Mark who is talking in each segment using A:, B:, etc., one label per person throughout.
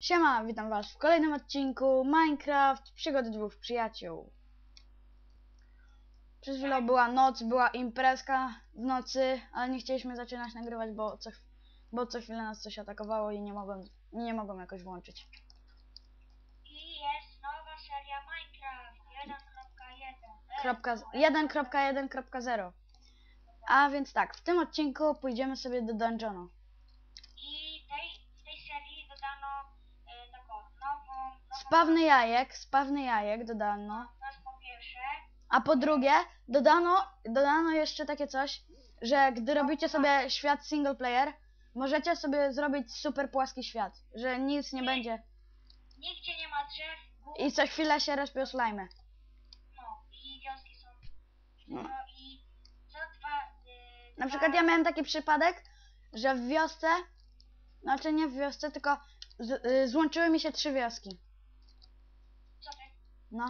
A: Siema, witam was w kolejnym odcinku Minecraft Przygody dwóch przyjaciół. Przez chwilę była noc, była imprezka w nocy, ale nie chcieliśmy zaczynać nagrywać, bo co, bo co chwilę nas coś atakowało i nie mogłem, nie mogłem jakoś włączyć.
B: I jest nowa seria Minecraft 1.1.
A: Kropka z- 1.1.0 A więc tak, w tym odcinku pójdziemy sobie do dungeonu. Spawny jajek, spawny jajek dodano. A po drugie, dodano, dodano jeszcze takie coś, że gdy robicie sobie świat single player, możecie sobie zrobić super płaski świat, że nic nie będzie
B: Nigdzie nie ma drzew, gór,
A: i co chwilę się respią slimy.
B: no i wioski są.
A: No.
B: No i co dwa... Y,
A: Na przykład ja miałem taki przypadek, że w wiosce, znaczy nie w wiosce, tylko z, y, złączyły mi się trzy wioski. No,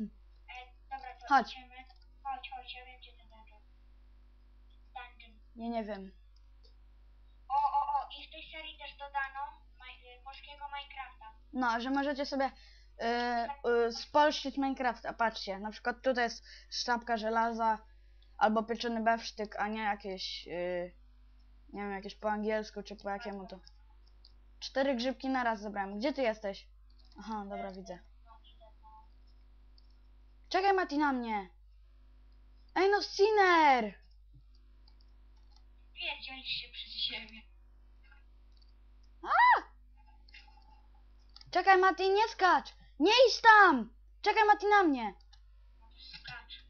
B: E, dobra, to
A: Chodź.
B: idziemy. Chodź, chodź, ja wiem gdzie ten dungeon. Dungeon.
A: ja nie wiem.
B: O, o, o, i w tej serii też dodano maj, y, polskiego Minecrafta.
A: No, że możecie sobie y, y, spolszczyć Minecrafta. Patrzcie, na przykład tutaj jest sztabka żelaza albo pieczony bewsztyk, a nie jakieś, y, nie wiem, jakieś po angielsku czy po jakiemu to. Cztery grzybki naraz zebrałem. Gdzie ty jesteś? Aha, dobra, widzę. Czekaj, Mati, na mnie. Ej, no, Sinner!
B: Wiedzieliście przez siebie.
A: Czekaj, Mati, nie skacz! Nie idź tam! Czekaj, Mati, na mnie.
B: Skacz.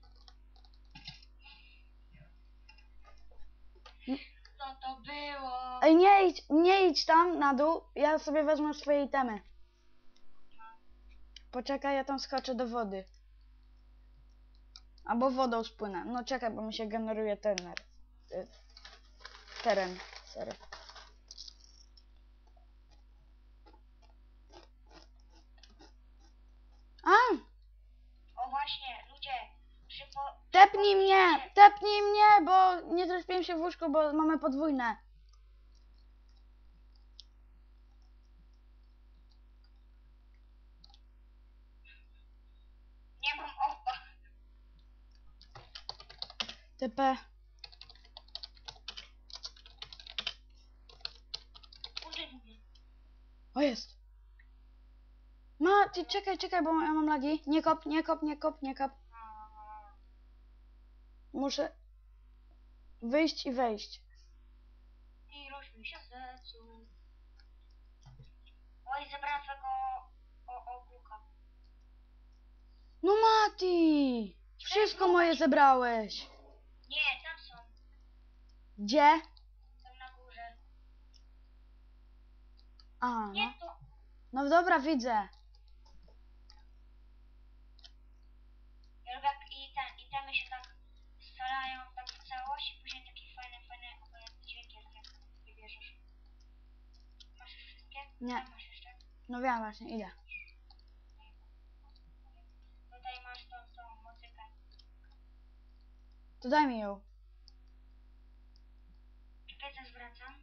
B: Co to było?
A: Ej, nie idź, nie idź tam na dół. Ja sobie wezmę swoje itemy. Poczekaj, ja tam skoczę do wody. Albo wodą spłynę. No czekaj, bo mi się generuje ten y, teren. Sorry. A!
B: O właśnie, ludzie, przypo...
A: Tepnij mnie! Tepnij mnie, bo nie zrespiłem się w łóżku, bo mamy podwójne.
B: Nie mam opa.
A: O jest. Ma, ty czekaj, czekaj, bo ja mam lagi. Nie kop, nie kop, nie kop, nie kop. Muszę wyjść i wejść.
B: I rusz mi się zepsuł. Oj, zebrałem twego o, ogórka.
A: No Mati! Wszystko moje zebrałeś.
B: Nie, tam są.
A: Gdzie?
B: Tam na górze.
A: A, no.
B: Nie, to...
A: No dobra, widzę.
B: Ja lubię jak i ten, i temy się tak starają tak w całość i później takie fajne, fajne e, dźwięki jak nie bierzesz. Masz już wszystkie?
A: Nie.
B: Tam masz jeszcze?
A: No wiem właśnie, idę.
B: Tutaj masz tą, tą motykę.
A: To daj mi ją.
B: Czekaj, to zwracam.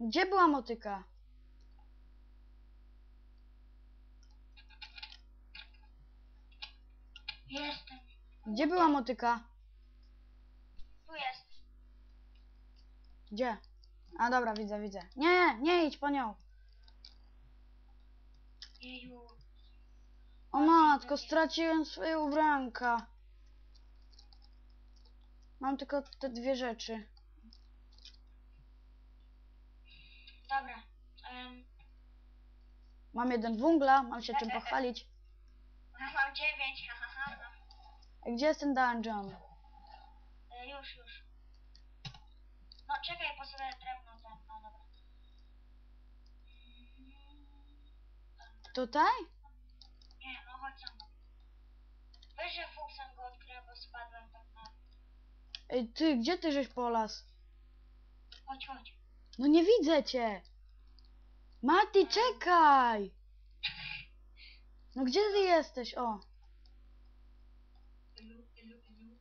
A: Gdzie była motyka?
B: Jestem.
A: Gdzie była motyka?
B: Tu jest.
A: Gdzie? A dobra, widzę, widzę. Nie, nie idź po nią.
B: Jeju.
A: O matko, straciłem swoje ubranka. Mam tylko te dwie rzeczy.
B: Dobra. Um,
A: Mam jeden węgla, mam się czym pochwalić.
B: mam dziewięć, ha, ha, ha.
A: A gdzie jest ten dungeon?
B: E, już, już. No czekaj, po sobie drewno no dobra.
A: Tutaj?
B: Weź, że fuksem go odkrył, bo spadłem tak na...
A: Ej, ty, gdzie ty żeś polas?
B: Chodź, chodź.
A: No nie widzę cię! Mati, czekaj! No gdzie ty jesteś? O!
B: Ilu, ilu, ilu.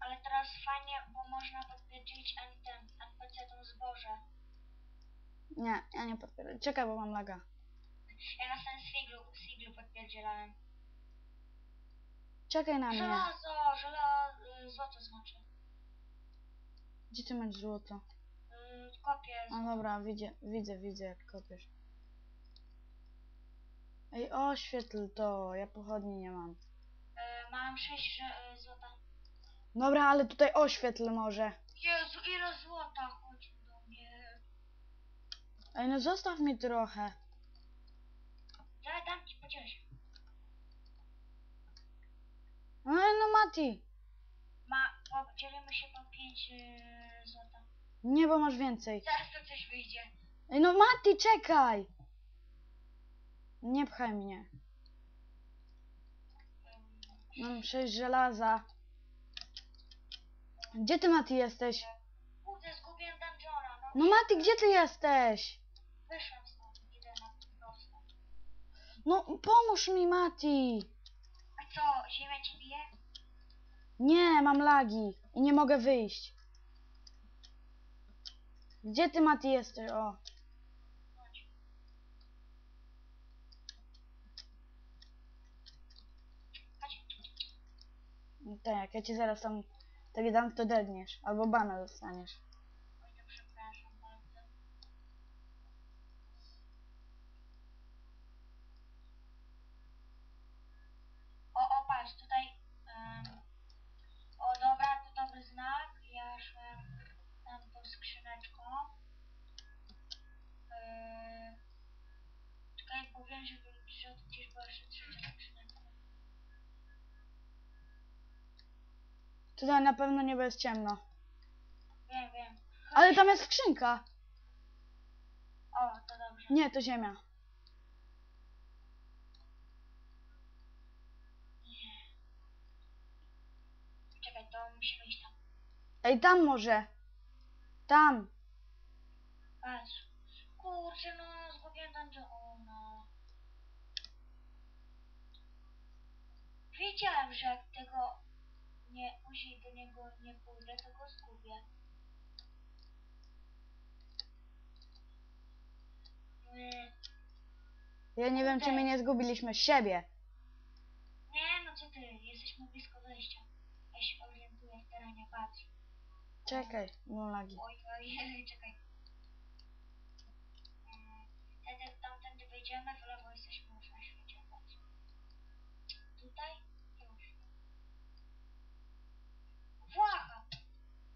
B: Ale teraz fajnie, bo można podpieczyć ten, ten, zboże.
A: Nie, ja nie podpieram. Czekaj, bo mam laga.
B: Ja na samym siglu, siglu podpierdzielałem.
A: Czekaj na mnie.
B: Żelazo, żelazo, y, złoto znaczy.
A: Gdzie ty masz złoto?
B: Y, kopię.
A: A dobra, widzę, widzę, widzę jak kopiesz. Ej, oświetl to, ja pochodni nie mam.
B: Y, mam 6 że, y, złota.
A: Dobra, ale tutaj oświetl może.
B: Jezu, ile złota? Chodź do mnie.
A: Ej, no zostaw mi trochę.
B: Ja dam ci podzielę się.
A: No, no Mati.
B: Ma, podzielimy się po 5 y, złota.
A: Nie, bo masz więcej.
B: Zaraz to coś wyjdzie.
A: Ej, no Mati, czekaj! Nie pchaj mnie. Mam sześć żelaza. Gdzie ty, Mati, jesteś?
B: Kurde, zgubiłem dungeona. No,
A: No Mati, gdzie ty jesteś?
B: wyszłem stąd. Idę na prosto.
A: No, pomóż mi, Mati.
B: A co, ziemia ci bije?
A: Nie, mam lagi i nie mogę wyjść. Gdzie ty, Mati, jesteś? O,
B: Chodź. Chodź.
A: tak, ja ci zaraz tam tak dam, to dedniesz. Albo bana dostaniesz.
B: Oj, to przepraszam bardzo. O, o, patrz, tutaj... em, o, dobra, to dobry znak. Ja szłem tam tą skrzyneczką. Yy, czekaj, bo wiem, że, że tu gdzieś była jeszcze trzecia skrzyneczka.
A: Tutaj na pewno nie jest ciemno.
B: Wiem, wiem.
A: Ale tam jest skrzynka.
B: O, to dobrze.
A: Nie, to ziemia.
B: Czekaj, to musimy iść tam.
A: Ej, tam może. Tam.
B: Patrz. Kurczę, no, zgubiłem dungeon. O, no. Wiedziałem, że jak tego nie, później do niego nie pójdę, to go zgubię. Nie,
A: Ja nie wiem, czy my nie zgubiliśmy siebie.
B: nie, no co ty, jesteśmy blisko wejścia. Ja się orientuję w terenie, patrz.
A: Czekaj, mam lagi.
B: Oj, oj, czekaj. Mm, Wtedy tamtędy wyjdziemy, w lewo jesteśmy już na świecie. patrz. Tutaj? Już. Włacha!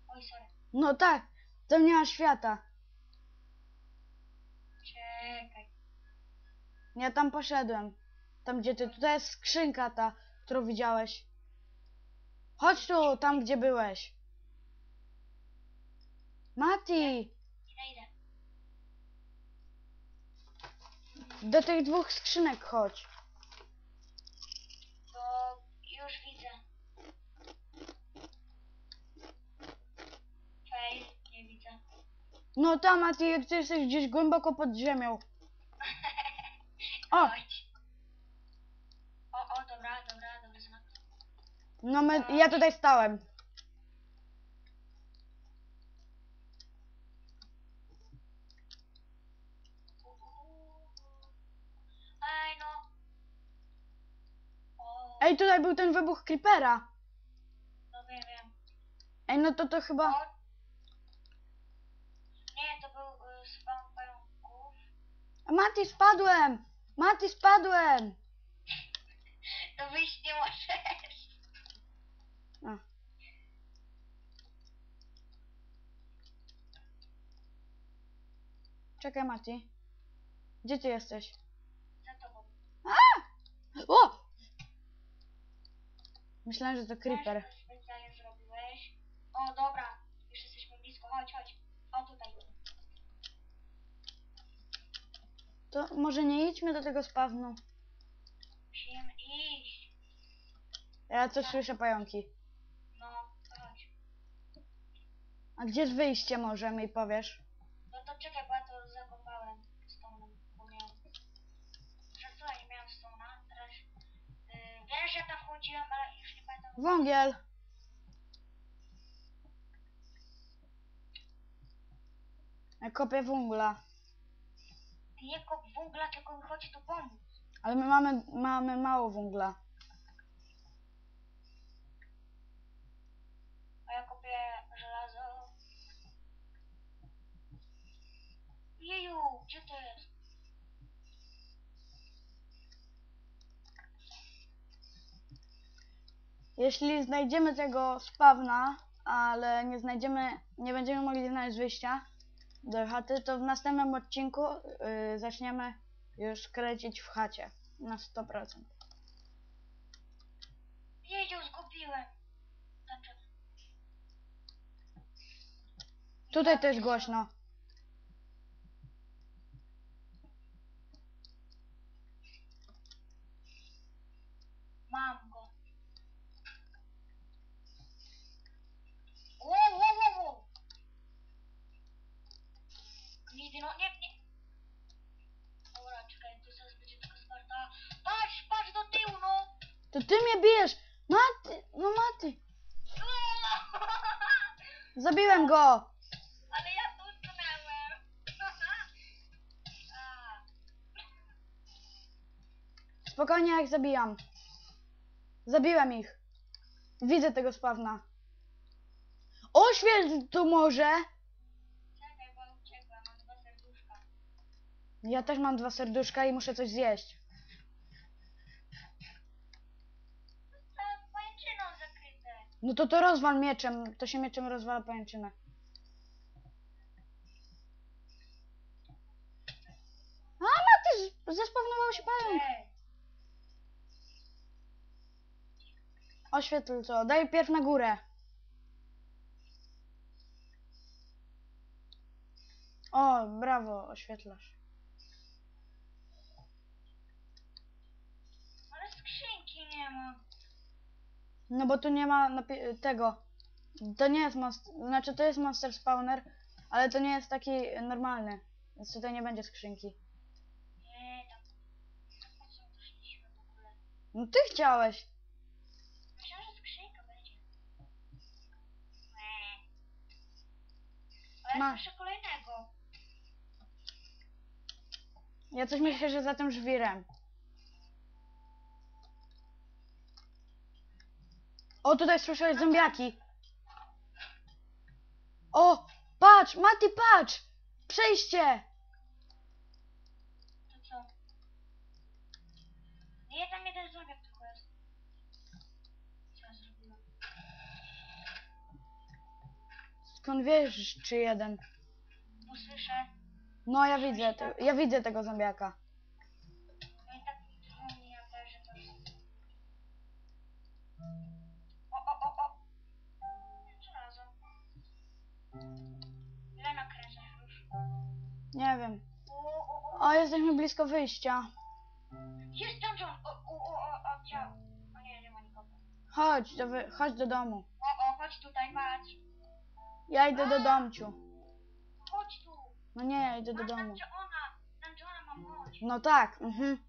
B: Oj, sorry.
A: No tak, to nie ma świata.
B: Czekaj.
A: Ja tam poszedłem. Tam gdzie ty, tutaj jest skrzynka ta, którą widziałeś. Chodź tu, tam gdzie byłeś. Mati,
B: Idę, idę.
A: do tych dwóch skrzynek chodź.
B: To już widzę. Fail, nie widzę.
A: No tam, Mati, jak ty jesteś gdzieś głęboko pod ziemią. O,
B: Chodź. O, o, dobra, dobra, dobry znak.
A: no my, ja tutaj stałem.
B: Ej, no. O,
A: Ej, tutaj był ten wybuch creepera.
B: no wiem, wiem.
A: Ej, no to to chyba...
B: O.
A: Mati, spadłem! Mati, spadłem!
B: To wyjść nie możesz.
A: A. Czekaj, Mati. Gdzie ty jesteś?
B: Za tobą.
A: O! Myślałem, że to creeper.
B: Weź, to specjalnie zrobiłeś. O, dobra. Już jesteśmy blisko. Chodź, chodź. O, tutaj.
A: To może nie idźmy do tego spawnu.
B: Musimy iść.
A: Ja coś słyszę pająki.
B: No, chodź.
A: A gdzie jest wyjście może mi powiesz?
B: No to czekaj, bo ja to zakopałem stonem, bo miałem... Żartuję, nie miałem stona, teraz... Yy, wiesz, że tam chodziłem, ale już nie pamiętam...
A: Wągiel! Ja kopię węgla.
B: Nie kop węgla, tylko chodź tu pomóc.
A: Ale my mamy, mamy mało węgla.
B: A ja kopię żelazo. Jeju, gdzie to jest?
A: Jeśli znajdziemy tego spawna, ale nie znajdziemy, nie będziemy mogli znaleźć wyjścia do chaty, to w następnym odcinku yy, zaczniemy już kręcić w chacie na 100%.
B: Jeju, zgubiłem. Znaczy,
A: Tutaj to jest głośno.
B: Mam go. Wow, wow, wow, wow. Nigdy, no nie, nie. Dobra, czekaj, tu zaraz będzie tylko sparta. Patrz, patrz do tyłu, no.
A: To ty mnie Maty! No Maty! Zabiłem go!
B: Ale ja tu utknęłem. A,
A: Spokojnie jak zabijam. Zabiłem ich. Widzę tego spawna. Oświetl tu może!
B: Czekaj, bo uciekłem, mam dwa serduszka.
A: Ja też mam dwa serduszka i muszę coś zjeść. No to to rozwal mieczem. To się mieczem rozwala pajęczynę. A, Maty! Zespawnował się pająk. Oświetl to. Daj pierw na górę. O, brawo, oświetlasz.
B: ale skrzynki nie ma.
A: No bo tu nie ma tego. To nie jest monster, znaczy to jest monster spawner, ale to nie jest taki normalny. Więc tutaj nie będzie skrzynki.
B: Nie, tam. Po co poszliśmy w ogóle?
A: No ty chciałeś.
B: Myślałem, że skrzynka będzie. Nie. Ale
A: Masz.
B: proszę kolejnego.
A: Ja coś myślę, że za tym żwirem. O, tutaj słyszałeś zombiaki. O, patrz, Mati, patrz! Przejście!
B: To co? Nie, tam jeden zombiak tylko jest. Co ja zrobiłem?
A: Skąd wiesz, czy jeden?
B: Bo słyszę.
A: No, ja widzę, te, ja widzę tego zombiaka.
B: Ile nakręcasz już?
A: Nie wiem.
B: O,
A: jesteśmy blisko wyjścia.
B: Jest dungeon! O, o, o, o, o, nie, nie ma nikogo.
A: Chodź do, wy- chodź do domu.
B: O, o, chodź tutaj, patrz.
A: Ja idę do domciu.
B: Chodź tu.
A: No nie, ja idę do domu.
B: dungeona. Dungeona mam, chodź.
A: No tak, mhm.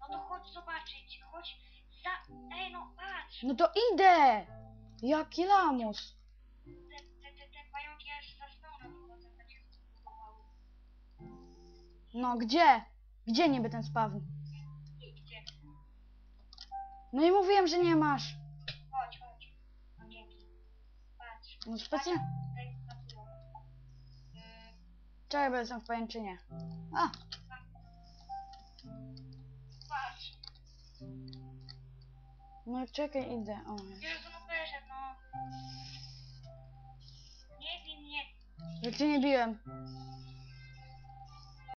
B: No to chodź zobaczyć. Chodź za... Ej, no patrz.
A: No to idę! Jaki lamus. No gdzie? Gdzie niby ten spawn?
B: Nigdzie.
A: No i mówiłem, że nie masz.
B: Chodź, chodź. No dzięki. Patrz.
A: No specjalnie. Czekaj, bo jestem w pajęczynie. A,
B: patrz.
A: no czekaj, idę. O,
B: Jezu, no wyszedł, no. Nie bij mnie.
A: jak cię nie biłem.